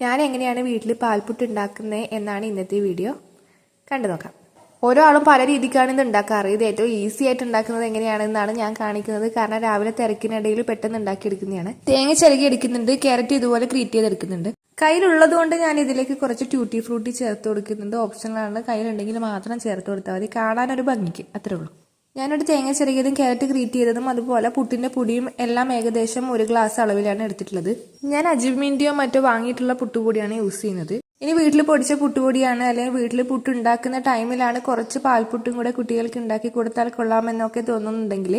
ഞാൻ എങ്ങനെയാണ് വീട്ടിൽ പാൽപുട്ട് ഉണ്ടാക്കുന്നത് എന്നാണ് ഇന്നത്തെ വീഡിയോ. കണ്ടു നോക്കാം. ഓരോ ആളും പല രീതിക്കാണ് ഇത് ഉണ്ടാക്കാറ്. ഇത് ഏറ്റവും ഈസി ആയിട്ട് ഉണ്ടാക്കുന്നത് എങ്ങനെയാണെന്നാണ് ഞാൻ കാണിക്കുന്നത്. കാരണം രാവിലെ തിരക്കിനിടയിൽ പെട്ടെന്ന് ഉണ്ടാക്കിയെടുക്കുന്നതാണ്. തേങ്ങ ചിരകി എടുക്കുന്നുണ്ട്. ക്യാരറ്റ് ഇതുപോലെ ക്രീറ്റ് ചെയ്തെടുക്കുന്നുണ്ട്. കയ്യിലുള്ളത് കൊണ്ട് ഞാൻ ഇതിലേക്ക് കുറച്ച് ട്യൂട്ടി ഫ്രൂട്ടി ചേർത്ത് കൊടുക്കുന്നുണ്ട്. ഓപ്ഷനാണ് കയ്യിലുണ്ടെങ്കിൽ മാത്രം ചേർത്ത് കൊടുത്താൽ മതി. കാണാനൊരു ഭംഗിക്ക്. അത്രേ ഉള്ളൂ. ഞാനൊരു തേങ്ങ ചെറിയതും ക്യാരറ്റ് ഗ്രീറ്റ് ചെയ്തതും അതുപോലെ പുട്ടിന്റെ പൊടിയും എല്ലാം ഏകദേശം ഒരു ഗ്ലാസ് അളവിലാണ് എടുത്തിട്ടുള്ളത്. ഞാൻ അജിമിന്റെയോ മറ്റോ വാങ്ങിയിട്ടുള്ള പുട്ടുപൊടിയാണ് യൂസ് ചെയ്യുന്നത്. ഇനി വീട്ടിൽ പൊടിച്ച പുട്ടുപൊടിയാണ് അല്ലെങ്കിൽ വീട്ടിൽ പുട്ടുണ്ടാക്കുന്ന ടൈമിലാണ് കുറച്ച് പാൽപുട്ടും കൂടെ കുട്ടികൾക്ക് ഉണ്ടാക്കി കൊടുത്താൽ കൊള്ളാമെന്നൊക്കെ തോന്നുന്നുണ്ടെങ്കിൽ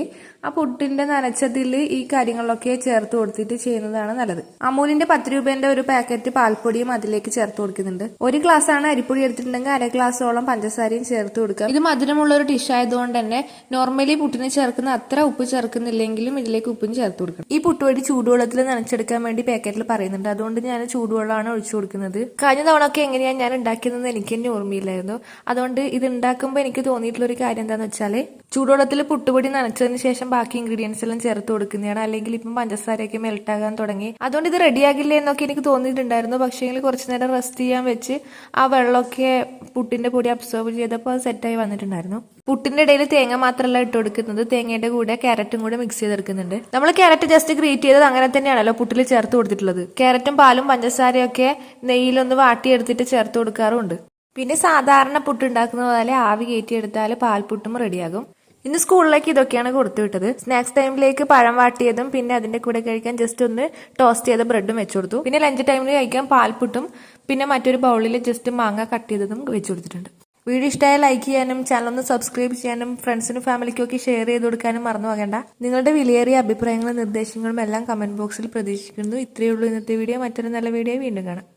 ആ പുട്ടിന്റെ നനച്ചതിൽ ഈ കാര്യങ്ങളൊക്കെ ചേർത്ത് കൊടുത്തിട്ട് ചെയ്യുന്നതാണ് നല്ലത്. അമൂലിന്റെ പത്ത് രൂപേന്റെ ഒരു പാക്കറ്റ് പാൽപ്പൊടിയും അതിലേക്ക് ചേർത്ത് കൊടുക്കുന്നുണ്ട്. ഒരു ഗ്ലാസ് ആണ് അരിപ്പൊടി എടുത്തിട്ടുണ്ടെങ്കിൽ അര ഗ്ലാസോളം പഞ്ചസാരയും ചേർത്ത് കൊടുക്കുക. ഇത് മധുരമുള്ള ഒരു ഡിഷ് ആയതുകൊണ്ട് തന്നെ നോർമലി പുട്ടിന് ചേർക്കുന്ന അത്ര ഉപ്പ് ചേർക്കുന്നില്ലെങ്കിലും ഇതിലേക്ക് ഉപ്പും ചേർത്ത് കൊടുക്കണം. ഈ പുട്ടുപൊടി ചൂടുവെള്ളത്തിൽ നനച്ചെടുക്കാൻ വേണ്ടി പാക്കറ്റിൽ പറയുന്നുണ്ട്. അതുകൊണ്ട് ഞാൻ ചൂടുവെള്ളമാണ് ഒഴിച്ചു കൊടുക്കുന്നത്. കഴിഞ്ഞ തവണ ഒക്കെ എങ്ങനെയാണ് ഞാൻ ഉണ്ടാക്കിയതെന്ന് എനിക്ക് തന്നെ ഓർമ്മയില്ലായിരുന്നു. അതുകൊണ്ട് ഇത് ഉണ്ടാക്കുമ്പോൾ എനിക്ക് തോന്നിയിട്ടുള്ള ഒരു കാര്യം എന്താണെന്ന് വെച്ചാൽ ചൂടുവെള്ളത്തിൽ പുട്ടുപൊടി നനച്ചതിന് ശേഷം ബാക്കി ഇൻഗ്രീഡിയൻസ് എല്ലാം ചേർത്ത് കൊടുക്കുന്നതാണ്. അല്ലെങ്കിൽ ഇപ്പം പഞ്ചസാരയൊക്കെ മെൽറ്റ് ആകാൻ തുടങ്ങി. അതുകൊണ്ട് ഇത് റെഡിയാകില്ല എന്നൊക്കെ എനിക്ക് തോന്നിയിട്ടുണ്ടായിരുന്നു. പക്ഷേ കുറച്ച് നേരം റെസ്റ്റ് ചെയ്യാൻ വെച്ച് ആ വെള്ളമൊക്കെ പുട്ടിന്റെ പൊടി അബ്സോർബ് ചെയ്തപ്പോൾ അത് സെറ്റായി വന്നിട്ടുണ്ടായിരുന്നു. പുട്ടിന്റെ ഇടയിൽ തേങ്ങ മാത്രമല്ല ഇട്ട് കൊടുക്കുന്നത്. തേങ്ങയുടെ കൂടെ ക്യാരറ്റും കൂടെ മിക്സ് ചെയ്തെടുക്കുന്നുണ്ട്. നമ്മൾ ക്യാരറ്റ് ജസ്റ്റ് ഗ്രേറ്റ് ചെയ്തത് അങ്ങനെ തന്നെയാണല്ലോ പുട്ടിൽ ചേർത്ത് കൊടുത്തിട്ടുള്ളത്. ക്യാരറ്റും പാലും പഞ്ചസാരയൊക്കെ നെയ്യിലൊന്ന് വാട്ടിയെടുത്തിട്ട് ചേർത്ത് കൊടുക്കാറുണ്ട് പിന്നെ സാധാരണ പുട്ട് ഉണ്ടാക്കുന്ന പോലെ ആവി കയറ്റിയെടുത്താൽ പാൽപുട്ടും റെഡിയാകും ഇന്ന് സ്കൂളിലേക്ക് ഇതൊക്കെയാണ് കൊടുത്തു വിട്ടത്. സ്നാക്സ് ടൈമിലേക്ക് പഴം വാട്ടിയതും പിന്നെ അതിന്റെ കൂടെ കഴിക്കാൻ ജസ്റ്റ് ഒന്ന് ടോസ്റ്റ് ചെയ്ത ബ്രെഡും വെച്ചു കൊടുത്തു. പിന്നെ ലഞ്ച് ടൈമിൽ കഴിക്കാൻ പാൽപുട്ടും പിന്നെ മറ്റൊരു ബൗളിൽ ജസ്റ്റ് മാങ്ങ കട്ട് ചെയ്തതും വെച്ചു കൊടുത്തിട്ടുണ്ട്. വീഡിയോ ഇഷ്ടമായ ലൈക്ക് ചെയ്യാനും ചാനൽ ഒന്ന് സബ്സ്ക്രൈബ് ചെയ്യാനും ഫ്രണ്ട്സിനും ഫാമിലിക്കും ഒക്കെ ഷെയർ ചെയ്ത് കൊടുക്കാനും മറന്നു പോകേണ്ട. നിങ്ങളുടെ വിലയേറിയ അഭിപ്രായങ്ങളും നിർദ്ദേശങ്ങളും എല്ലാം കമന്റ് ബോക്സിൽ പ്രതീക്ഷിക്കുന്നു. ഇത്രയേ ഉള്ളൂ ഇന്നത്തെ വീഡിയോ മറ്റൊരു നല്ല വീഡിയോ വീണ്ടും കാണാം.